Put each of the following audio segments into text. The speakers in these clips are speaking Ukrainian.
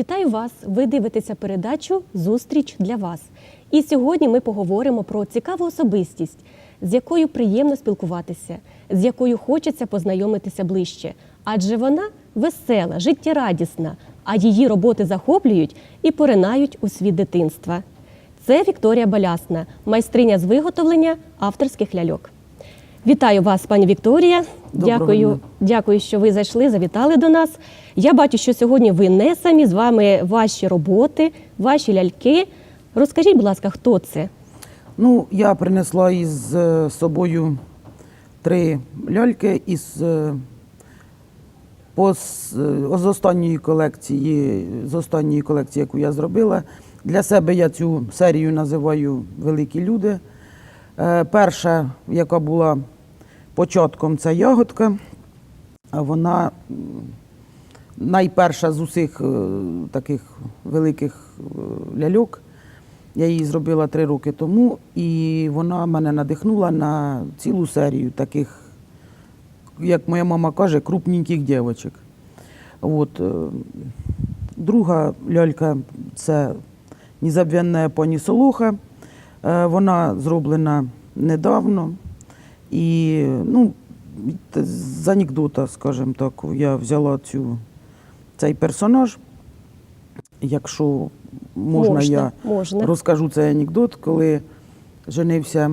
Вітаю вас! Ви дивитеся передачу Зустріч для вас. І сьогодні ми поговоримо про цікаву особистість, з якою приємно спілкуватися, з якою хочеться познайомитися ближче. Адже вона весела, життєрадісна, а її роботи захоплюють і поринають у світ дитинства. Це Вікторія Балясна, майстриня з виготовлення авторських ляльок. Вітаю вас, пані Вікторія. Доброго Дякую, дня. дякую, що ви зайшли, завітали до нас. Я бачу, що сьогодні ви не самі з вами ваші роботи, ваші ляльки. Розкажіть, будь ласка, хто це? Ну, я принесла із е, собою три ляльки із е, по, е, з останньої колекції, з останньої колекції, яку я зробила. Для себе я цю серію називаю Великі люди. Е, Перша, яка була початком, це ягодка. Вона найперша з усіх е, таких великих е, ляльок. Я її зробила три роки тому, і вона мене надихнула на цілу серію таких, як моя мама каже, крупненьких дівчаток. От. Друга лялька це незабвенна пані Солоха. Е, Вона зроблена недавно. І ну, з анекдота, скажімо так, я взяла цю, цей персонаж. Якщо можна, Можна, я можна. розкажу цей анекдот, коли женився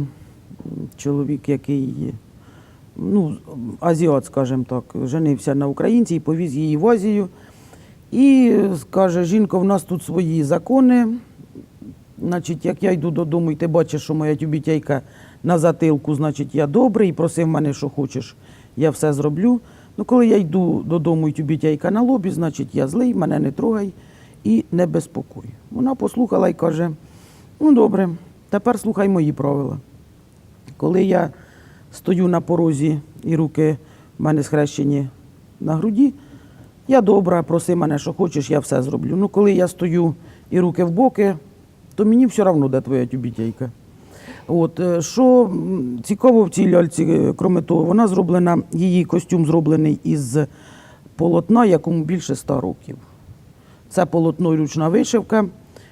чоловік, який ну, азіат, скажімо так, женився на українці і повіз її в Азію. І каже, жінка, в нас тут свої закони. Значить, як я йду додому, і ти бачиш, що моя тюбітейка на затилку, значить, я добрий, просив мене, що хочеш, я все зроблю. Ну, коли я йду додому, і тюбітейка на лобі, значить, я злий, мене не трогай і не безпокой. Вона послухала і каже: ну добре, тепер слухай мої правила. Коли я стою на порозі і руки в мене схрещені на груді, я добра, проси мене, що хочеш, я все зроблю. Ну, коли я стою і руки в боки, то мені все одно, де твоя тюбітейка. От, е, що цікаво в цій ляльці, е, крім того, вона зроблена, її костюм зроблений із полотна, якому більше 100 років. Це полотно ручна вишивка,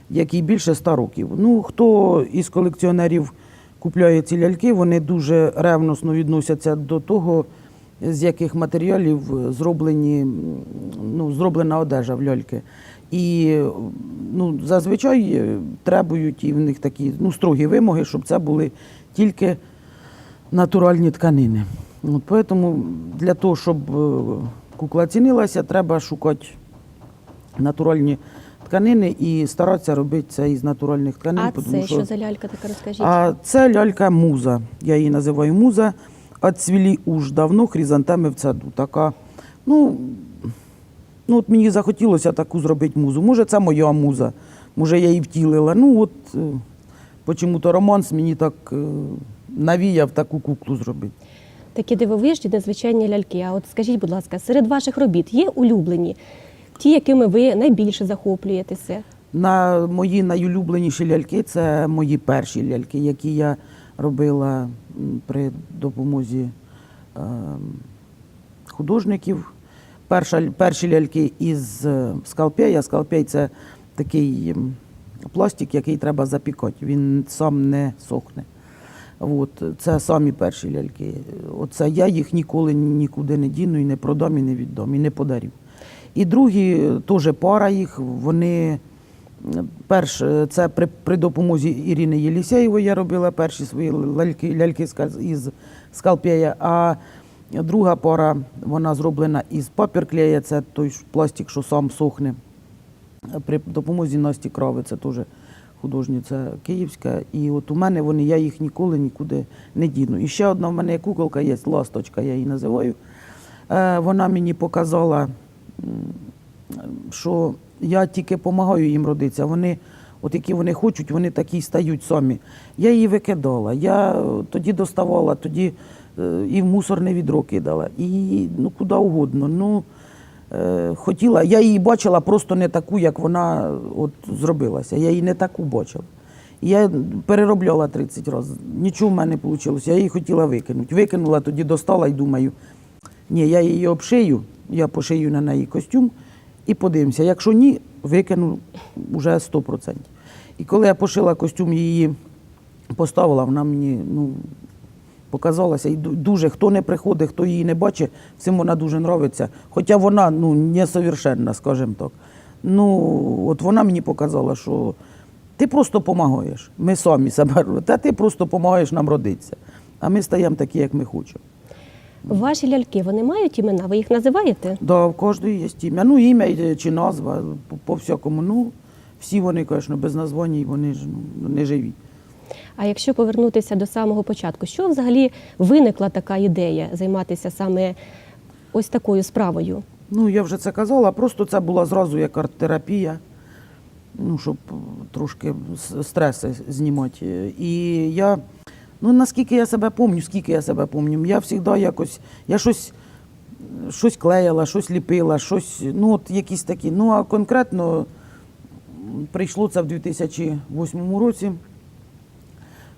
якій більше 100 років. Ну, хто із колекціонерів купляє ці ляльки, вони дуже ревносно відносяться до того, з яких матеріалів зроблені, ну, зроблена одежа в ляльки. І ну, зазвичай е, требують і в них такі ну, строгі вимоги, щоб це були тільки натуральні тканини. От, тому для того, щоб е, кукла цінилася, треба шукати натуральні тканини і старатися робити це із натуральних тканин. А тому це що за лялька така розкажіть? а це лялька муза. Я її називаю муза. Отцвілі уж давно хризантеми в саду. Така, ну, ну от мені захотілося таку зробити музу. Може, це моя муза. Може, я її втілила. Ну, от е, чому-то романс мені так е, навіяв таку куклу зробити. Такі дивовижні, незвичайні ляльки. А от скажіть, будь ласка, серед ваших робіт є улюблені, ті, якими ви найбільше захоплюєтеся? На мої найулюбленіші ляльки це мої перші ляльки, які я робила при допомозі е, художників. Перша, перші ляльки із е, скалпея. Скалпей це такий пластик, який треба запікати. Він сам не сохне. От, це самі перші ляльки. Оце я їх ніколи нікуди не діну і не продам, і не віддам, і не подарю. І другі е, теж пара їх, вони перш е, це при, при допомозі Ірини Єлісєєвої я робила перші свої ляльки, ляльки із скалпея, а друга пара вона зроблена із папірклея, це той пластик, що сам сохне. При допомозі Насті Крави, це теж художниця київська. І от у мене вони, я їх ніколи нікуди не діну. І ще одна в мене куколка є, ласточка, я її називаю. Е, Вона мені показала, що я тільки допомагаю їм родитися. Вони, от які вони хочуть, вони такі стають самі. Я її викидала, я тоді доставала, тоді і в мусорне відро кидала, і ну, куди угодно. Ну, е, хотіла, я її бачила просто не таку, як вона от, зробилася. Я її не таку бачила. Я переробляла 30 разів. Нічого в мене не вийшло. Я її хотіла викинути. Викинула, тоді достала і думаю, ні, я її обшию, я пошию на неї костюм і подивимося. Якщо ні, викину вже 100%. І коли я пошила костюм, її поставила, вона мені ну, показалася. І дуже хто не приходить, хто її не бачить, всім вона дуже подобається. Хоча вона ну, несовершенна, скажімо так. Ну, от вона мені показала, що ти просто допомагаєш. Ми самі себе. Та ти просто допомагаєш нам родитися. А ми стаємо такі, як ми хочемо. Ваші ляльки вони мають імена? Ви їх називаєте? Да, в кожної є ім'я. Ну, ім'я е, чи назва, по, по всякому. Ну, всі вони, звісно, без названня, вони ж ну, не живі. А якщо повернутися до самого початку, що взагалі виникла така ідея займатися саме ось такою справою? Ну, я вже це казала, просто це була зразу як арт-терапія, ну, щоб трошки стреси знімати. І я, ну наскільки я себе пам'ятаю, скільки я себе пам'ятаю, я завжди якось, я щось, щось клеїла, щось ліпила, щось, ну от якісь такі. Ну, а конкретно прийшло це в 2008 році.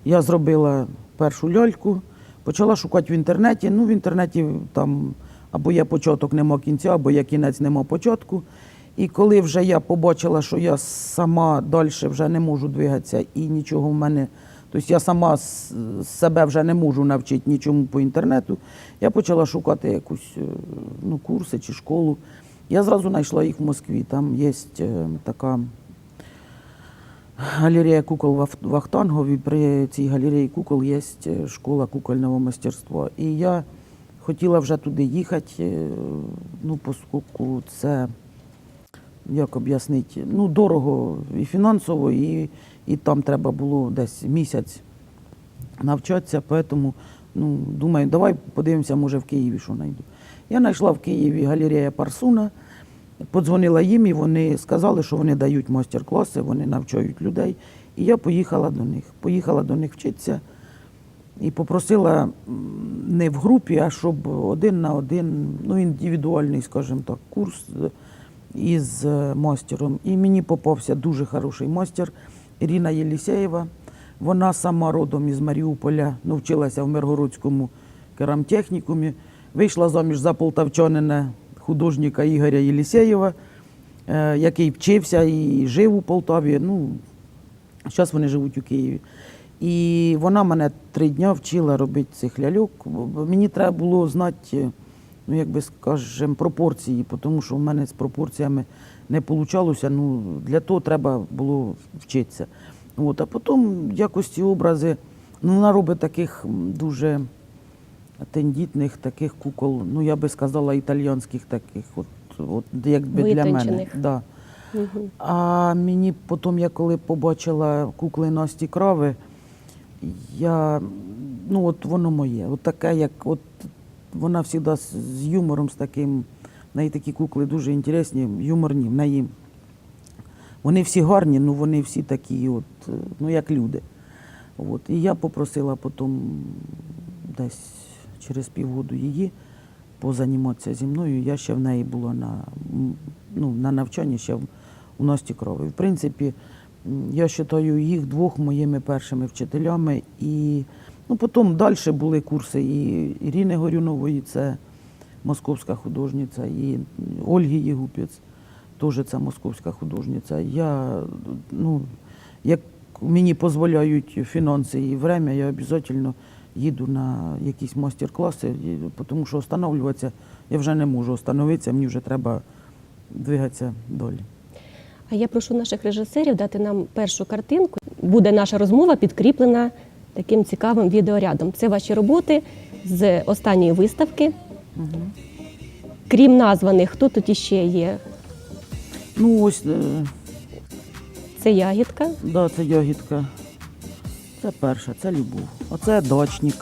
Я зробила першу ляльку, почала шукати в інтернеті. Ну, в інтернеті там або є початок, нема кінця, або є кінець, нема початку. І коли вже я побачила, що я сама далі вже не можу двигатися і нічого в мене, тобто я сама себе вже не можу навчити нічому по інтернету, я почала шукати якусь е, ну, курси чи школу. Я зразу знайшла їх в Москві. Там є е, така Галерея кукол в Ах- в Ахтангові. При цій галереї кукол є е, школа кукольного мастерства. І я хотіла вже туди їхати, е, ну, оскільки це, як об'яснити, ну, дорого і фінансово, і, і там треба було десь місяць навчатися, тому ну, думаю, давай подивимося, може в Києві що знайду. Я знайшла в Києві галерея Парсуна, подзвонила їм, і вони сказали, що вони дають майстер-класи, вони навчають людей. І я поїхала до них. Поїхала до них вчитися і попросила не в групі, а щоб один на один, ну, індивідуальний, скажімо так, курс е, із е, мастером. І мені попався дуже хороший мастер Ірина Єлісєєва. Вона сама родом із Маріуполя, ну, вчилася в Миргородському керамтехнікумі. Вийшла заміж за полтавчанина художника Ігоря Єлісєєва, е, який вчився і жив у Полтаві. Ну, зараз вони живуть у Києві. І вона мене три дні вчила робити цих ляльок. Мені треба було знати, ну, як би скажемо, пропорції, тому що в мене з пропорціями не вийшло. Ну, для того треба було вчитися. От, а потім якось ці образи, ну, вона робить таких дуже тендітних таких кукол, ну я би сказала, італійських таких, от, от якби для мене. Да. А мені потім, я коли побачила кукли Насті Крави, я, ну от воно моє. От таке, як от вона завжди з, юмором, з таким, в неї такі кукли дуже інтересні, юморні. В неї, вони всі гарні, ну вони всі такі, от, ну як люди. От. І я попросила потім десь через півгоду її позаніматися зі мною. Я ще в неї була на, ну, на навчанні ще у Насті Крови. В принципі, я вважаю їх двох моїми першими вчителями. І ну, потім далі були курси і Ірини Горюнової, це московська художниця, і Ольги Єгупець, теж це московська художниця. Я, ну, як мені дозволяють фінанси і время, я обов'язково їду на якісь майстер-класи, тому що встановлюватися я вже не можу встановитися, мені вже треба двигатися далі. А я прошу наших режисерів дати нам першу картинку. Буде наша розмова підкріплена таким цікавим відеорядом. Це ваші роботи з останньої виставки. Крім названих, хто тут іще є? Ну ось, е, Це ягідка. да, це ягідка. Це перша, це любов. Оце дачник.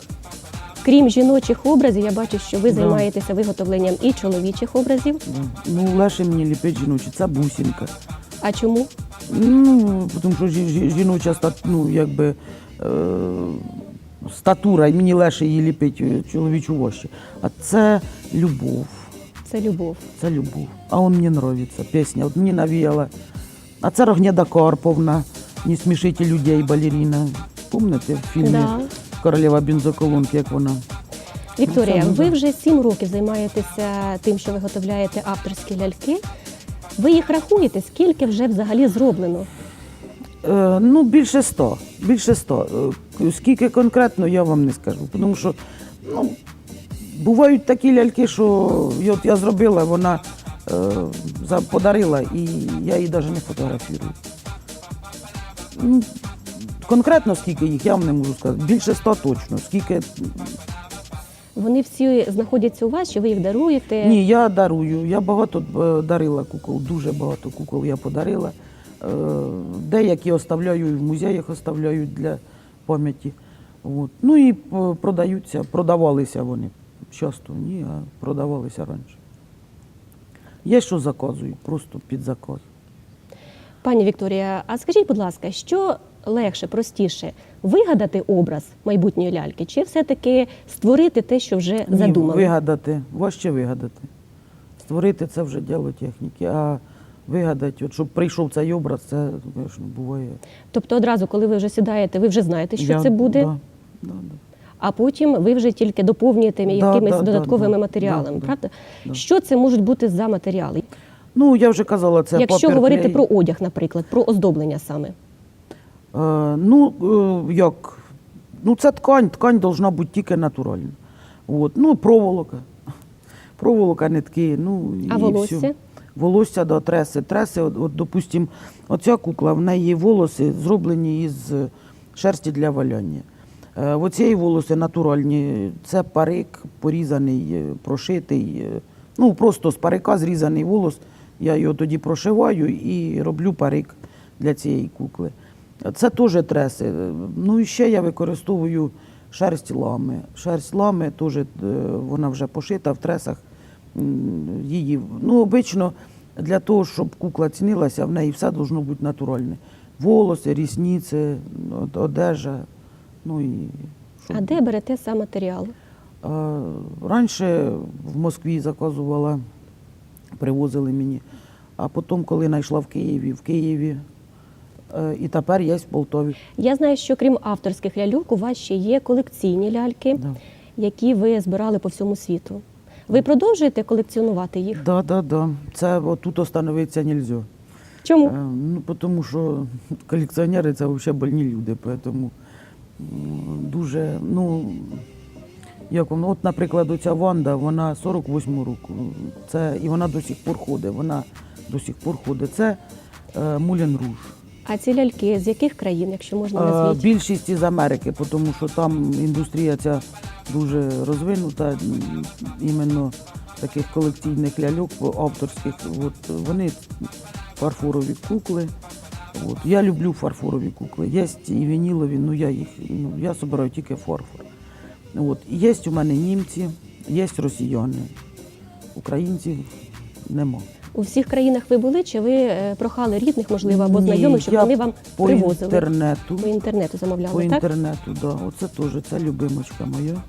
Крім жіночих образів, я бачу, що ви Да. займаєтеся виготовленням і чоловічих образів. Да. Ну, легше мені ліпить жіночі, це бусинка. А чому? Ну, тому що жі- жі- жіноча стат, ну, якби, е, статура, і мені легше її ліпить е, чоловічу вощі. А це любов. Це любов. Це любов. А он мені подобається. Пісня. От мені навіяла. А це Рогнеда Карповна, не смішите людей, балеріна. Помните в фільмі Да. Королева бензоколонки, як вона? Вікторія, Ну, це ви вже сім років займаєтеся тим, що виготовляєте авторські ляльки. Ви їх рахуєте, скільки вже взагалі зроблено? Е, ну, більше ста. Більше ста. Е, Скільки конкретно, я вам не скажу. Тому що ну, бувають такі ляльки, що і от я зробила, вона е, за- подарила, і я її навіть не фотографірую. Ну, конкретно скільки їх, я вам не можу сказати. Більше ста точно. Скільки. Вони всі знаходяться у вас, чи ви їх даруєте? Ні, я дарую. Я багато е, дарила кукол, дуже багато кукол я подарила. Е, Деякі оставляю в музеях, оставляю для пам'яті. От. Ну і е, продаються, продавалися вони. Часто ні, а продавалися раніше. Є що заказую, просто під заказ. Пані Вікторія, а скажіть, будь ласка, що легше, простіше вигадати образ майбутньої ляльки, чи все-таки створити те, що вже Ні, задумали? вигадати, важче вигадати. Створити це вже діло техніки, а вигадати, от, щоб прийшов цей образ, це, звісно, буває. Тобто одразу, коли ви вже сідаєте, ви вже знаєте, що Я- це буде, Да, да, да. а потім ви вже тільки доповнюєте Да, якимись да, да, додатковими да, матеріалами, да, правда? да. Що це можуть бути за матеріали? Ну, я вже казала, це Якщо папір, говорити клей. про одяг, наприклад, про оздоблення саме. Е, ну, е, як? Ну, це ткань, ткань должна бути тільки натуральна. От. Ну, проволока. Проволока, нитки, ну А і волосся? Все. Волосся до треси. Треси, от, от, допустим, оця кукла, в неї волоси зроблені із шерсті для валяння. Е, оцієї волоси натуральні. Це парик порізаний, прошитий. Ну, просто з парика зрізаний волос. Я його тоді прошиваю і роблю парик для цієї кукли. Це теж треси. Ну і ще я використовую шерсть лами. Шерсть лами теж е, вона вже пошита в тресах. Її, ну, обично для того, щоб кукла цінилася, в неї все должно бути натуральне. Волоси, рісниці, одежа. Ну і щоб- А де берете сам матеріал? Е, Раніше в Москві заказувала, привозили мені. А потім, коли знайшла в Києві, в Києві, і тепер є в Полтові. Я знаю, що крім авторських ляльок, у вас ще є колекційні ляльки, Да. які ви збирали по всьому світу. Ви продовжуєте колекціонувати їх? Да, да, да. Це отут остановитися не можна. Чому? Ну, тому що колекціонери це взагалі больні люди. Тому дуже, ну, як воно, от, наприклад, оця Ванда, вона 48 року. Це, і вона до сих пор ходить. Вона до сих пор ходить. Це е, Мулін Руж. А ці ляльки з яких країн, якщо можна Е, назвіть? Більшість із Америки, тому що там індустрія ця дуже розвинута, іменно таких колекційних ляльок авторських. От вони фарфорові кукли. От. Я люблю фарфорові кукли. Є і вінілові, ну я їх ну, я збираю тільки фарфор. От. Є у мене німці, є росіяни. Українців нема. У всіх країнах ви були, чи ви е, прохали рідних, можливо, або Ні, знайомих, щоб я вони вам По привозили? інтернету. По інтернету По замовляли, так? інтернету, да. Оце теж, це любимочка моя.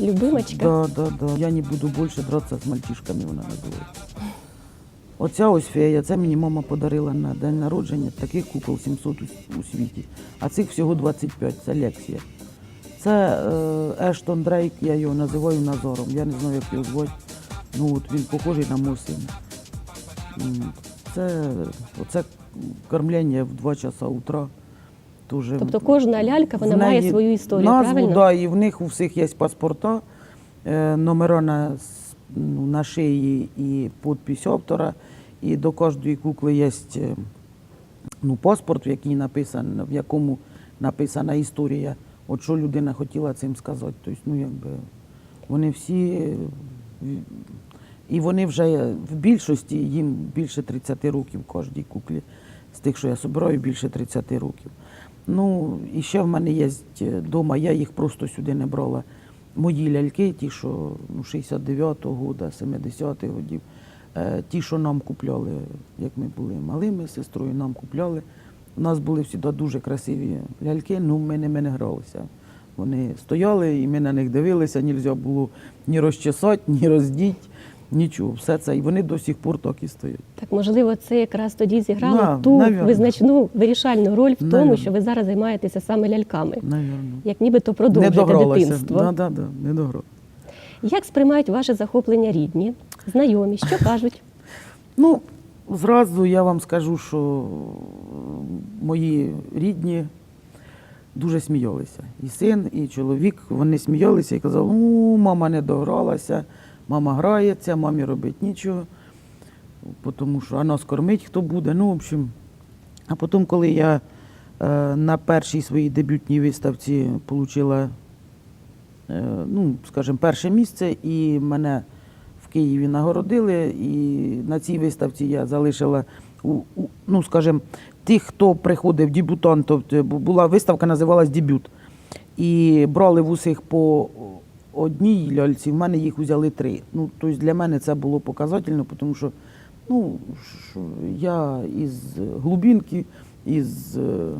Любимочка. Да, да, да. Я не буду більше драться з мальчишками, вона називається. Оця ось фея, це мені мама подарила на день народження таких кукол 700 у, світі. А цих всього 25, це Лексія. Це е, Ештон Дрейк, я його називаю Назором. Я не знаю, як його звати. Ну от він похожий на мого сина. Це оце кормлення в 2 часа утра. Дуже Тобто кожна лялька вона має свою історію, назву, правильно? Да, і в них у всіх є паспорта, е, номера на, ну, на шиї і підпись автора. І до кожної кукли є е, ну, паспорт, в, якій написано, в якому написана історія, от що людина хотіла цим сказати. Тобто, ну, якби, вони всі. Е, І вони вже в більшості, їм більше 30 років кожній куклі. З тих, що я збираю, більше 30 років. Ну, і ще в мене є вдома, я їх просто сюди не брала. Мої ляльки, ті, що ну, 69-го года, 70-х годів, е, ті, що нам купляли, як ми були малими сестрою, нам купляли. У нас були завжди дуже красиві ляльки, ну ми ними не гралися. Вони стояли, і ми на них дивилися, нельзя було ні розчесати, ні роздіть, нічого. Все це. І вони до сих пор так і стоять. Так, можливо, це якраз тоді зіграло Да, ту навірно. визначну вирішальну роль в тому, Навірно. що ви зараз займаєтеся саме ляльками, Навірно. як нібито продовжуєте дитинство. Да, да, да, не догралася. Як сприймають ваше захоплення рідні, знайомі, що кажуть? Ну, зразу я вам скажу, що мої рідні дуже сміялися. І син, і чоловік, вони сміялися і казали, ну, мама не догралася, мама грається, мамі робить нічого, тому що а нас кормить хто буде. Ну, в общем. А потім, коли я е, на першій своїй дебютній виставці отримала, е, ну, скажімо, перше місце, і мене в Києві нагородили, і на цій виставці я залишила, у, у, ну, скажімо, тих, хто приходив дебютантів, тобто бу- була виставка, називалась Дебют. І брали в усіх по одній ляльці, в мене їх взяли три. Ну, тобто для мене це було показательно, тому що ну, я із глубинки, із е,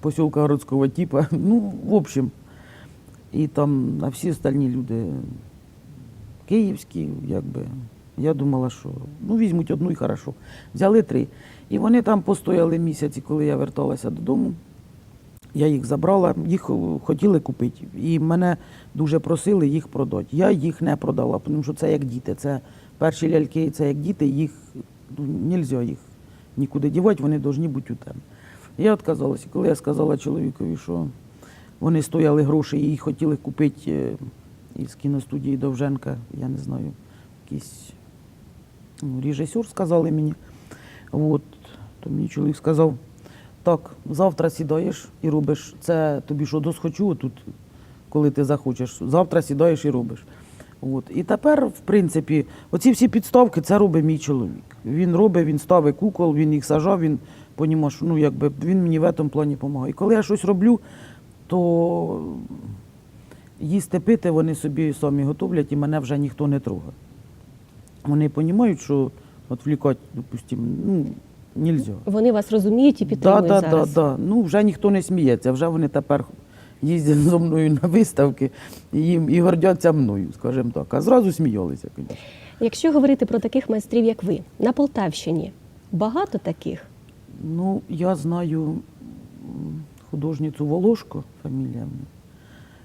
посілка городського типа, ну, в общем, і там а всі остальні люди київські, якби. Я думала, що ну візьмуть одну і хорошо. Взяли три. І вони там постояли місяці, коли я верталася додому. Я їх забрала, їх е, хотіли купити. І мене дуже просили їх продати. Я їх не продала, тому що це як діти. Це перші ляльки, це як діти, їх ну, нельзя їх нікуди дівати, вони повинні бути у тебе. Я відказалася. Коли я сказала чоловікові, що вони стояли гроші і хотіли купити е, із кіностудії Довженка, я не знаю, якийсь ну, режисер сказали мені. От, то мені чоловік сказав, так, завтра сідаєш і робиш. Це тобі що досхочу тут, коли ти захочеш. Завтра сідаєш і робиш. От. І тепер, в принципі, оці всі підставки це робить мій чоловік. Він робить, він ставить кукол, він їх сажав, він понімав, що ну, якби, він мені в цьому плані допомагає. І коли я щось роблю, то їсти пити вони собі самі готовлять і мене вже ніхто не трогає. Вони розуміють, що відвлікати, допустимо, ну, нельзя. Вони вас розуміють і підтримують да, зараз. да, да. Ну, вже ніхто не сміється, вже вони тепер їздять зі мною на виставки і, їм, і гордяться мною, скажімо так. А зразу сміялися, звісно. Якщо говорити про таких майстрів, як ви, на Полтавщині багато таких. Ну, я знаю художницю Волошко, фамілія.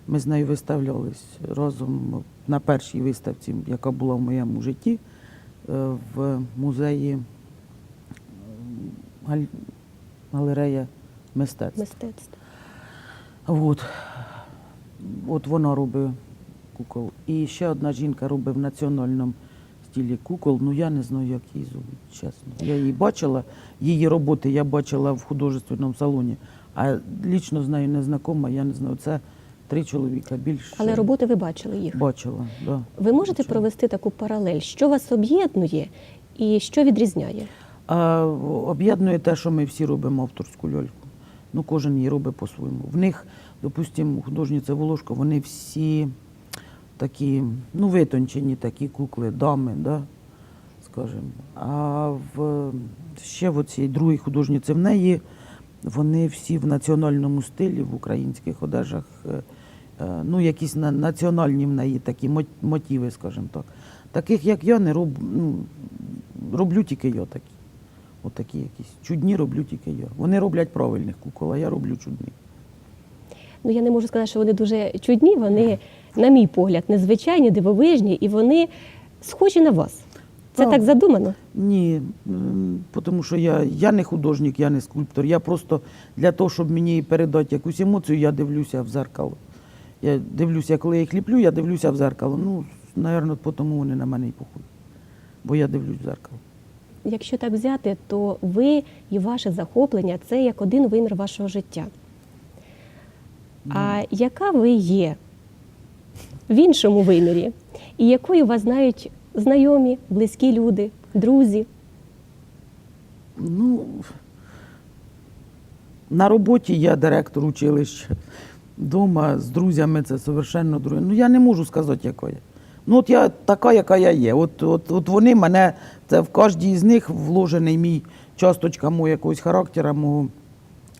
Ми з нею виставлялись разом на першій виставці, яка була в моєму житті, е, в музеї галерея мистецтв. Мистецтв. От. От вона робить кукол. І ще одна жінка робить в національному стилі кукол. Ну я не знаю, як її звуть, чесно. Я її бачила, її роботи я бачила в художественному салоні, а лічно з нею не знакома, я не знаю. Це три чоловіка більше. Але роботи ви бачили їх. бачила. Да. Ви можете Бачила. провести таку паралель, що вас об'єднує і що відрізняє? А об'єднує те, що ми всі робимо авторську льольку. Ну, кожен її робить по-своєму. В них, допустимо, художниця Волошко, вони всі такі, ну, витончені такі кукли, дами, да, скажімо. А в, ще в цій другій художниці в неї вони всі в національному стилі, в українських одежах. е, е, Ну, якісь національні в неї такі мотиви, скажімо так. Таких, як я, не роб, ну, роблю тільки я такі. Отакі якісь. Чудні роблю тільки я. Вони роблять правильних кукол, а я роблю чудних. Ну я не можу сказати, що вони дуже чудні. Вони, на мій погляд, незвичайні, дивовижні, і вони схожі на вас. Це Так. так задумано. Ні, тому що я, я не художник, я не скульптор. Я просто для того, щоб мені передати якусь емоцію, я дивлюся в зеркало. Я дивлюся, коли я їх ліплю, я дивлюся в зеркало. Ну, напевно, тому вони на мене і похують. Бо я дивлюсь в зеркало. Якщо так взяти, то ви і ваше захоплення це як один вимір вашого життя. А яка ви є в іншому вимірі? І якою вас знають знайомі, близькі люди, друзі? Ну, на роботі я директор училища. Дома з друзями це совершенно друге. Ну, я не можу сказати, яка я. Ну, от я така, яка я є. От, от, от вони мене, це в кожній з них вложений мій часточка мого якогось характера, мого,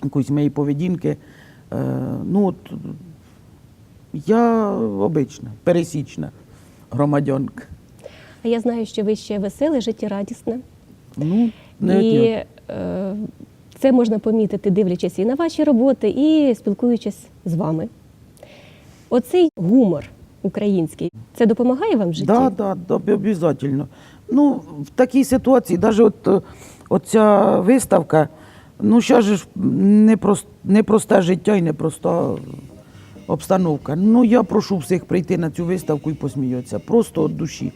якоїсь моєї поведінки. Е, ну, от, я обична, пересічна громадянка. А я знаю, що ви ще веселе, життєрадісне. Ну, не і е, це можна помітити, дивлячись і на ваші роботи, і спілкуючись з вами. Оцей гумор український це допомагає вам в житті? Да, да, да, обов'язково. Ну, в такій ситуації, навіть от, е, оця виставка, ну, же ж непрос- непросте життя і непроста обстановка. Ну, я прошу всіх прийти на цю виставку і посміятися. Просто від душі.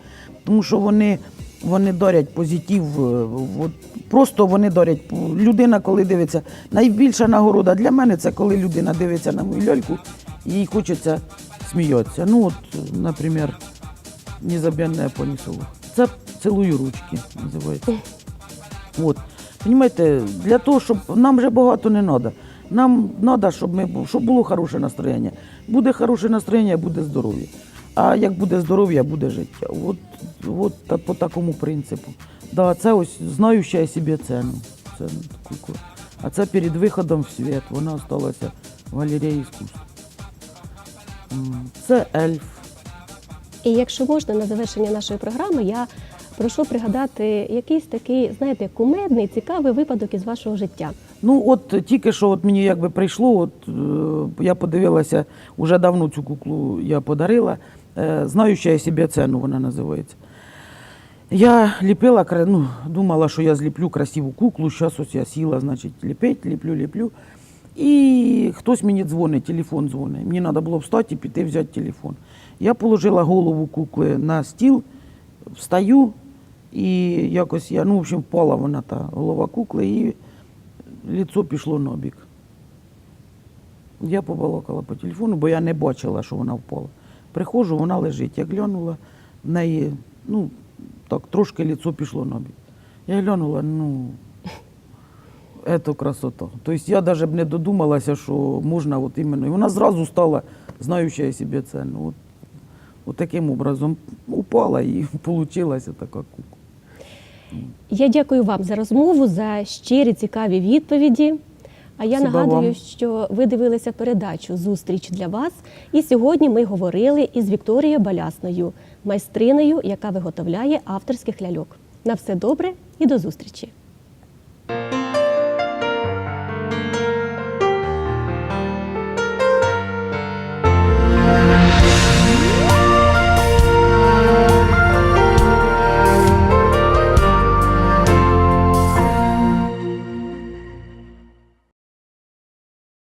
Тому що вони, вони дарять позитив. е, От, просто вони дарять. Людина, коли дивиться, найбільша нагорода для мене це коли людина дивиться на мою ляльку їй хочеться сміятися. Ну, от, наприклад, незабвенная понесу. Це цілую ручки, називається. От. Понимаєте, для того, щоб нам вже багато не треба. Нам треба, щоб, ми, щоб було хороше настроєння. Буде хороше настроєння, буде здоров'я. А як буде здоров'я, буде життя. От, от та- по такому принципу. Да, це ось знаюча я собі ціну. Це а це перед виходом в світ. Вона залишилася в галереї іскусств. Це ельф. І якщо можна, на завершення нашої програми, я прошу пригадати якийсь такий, знаєте, кумедний, цікавий випадок із вашого життя. Ну, от тільки що от мені якби прийшло, от е, я подивилася, уже давно цю куклу я подарила. Е, знаюча я собі ціну, вона називається. Я ліпила, ну, думала, що я зліплю красиву куклу. Зараз ось я сіла, значить, ліпить, ліплю, ліплю. І хтось мені дзвонить, телефон дзвонить. Мені треба було встати і піти взяти телефон. Я положила голову кукли на стіл, встаю, і якось я, ну, в общем, впала вона та голова кукли, і лицо пішло на бік. Я побалакала по телефону, бо я не бачила, що вона впала. Приходжу, вона лежить. Я глянула в неї, ну, так, трошки лицо пішло на бік. Я глянула, ну, це красота. Тобто я навіть не додумалася, що можна от іменно. І вона зразу стала знаюча собі ціну. От, от таким образом упала і вийшла така кукла. Я дякую вам за розмову, за щирі цікаві відповіді. А я Спасибо нагадую, вам. що ви дивилися передачу Зустріч для вас. І сьогодні ми говорили із Вікторією Балясною, майстринею, яка виготовляє авторських ляльок. На все добре і до зустрічі!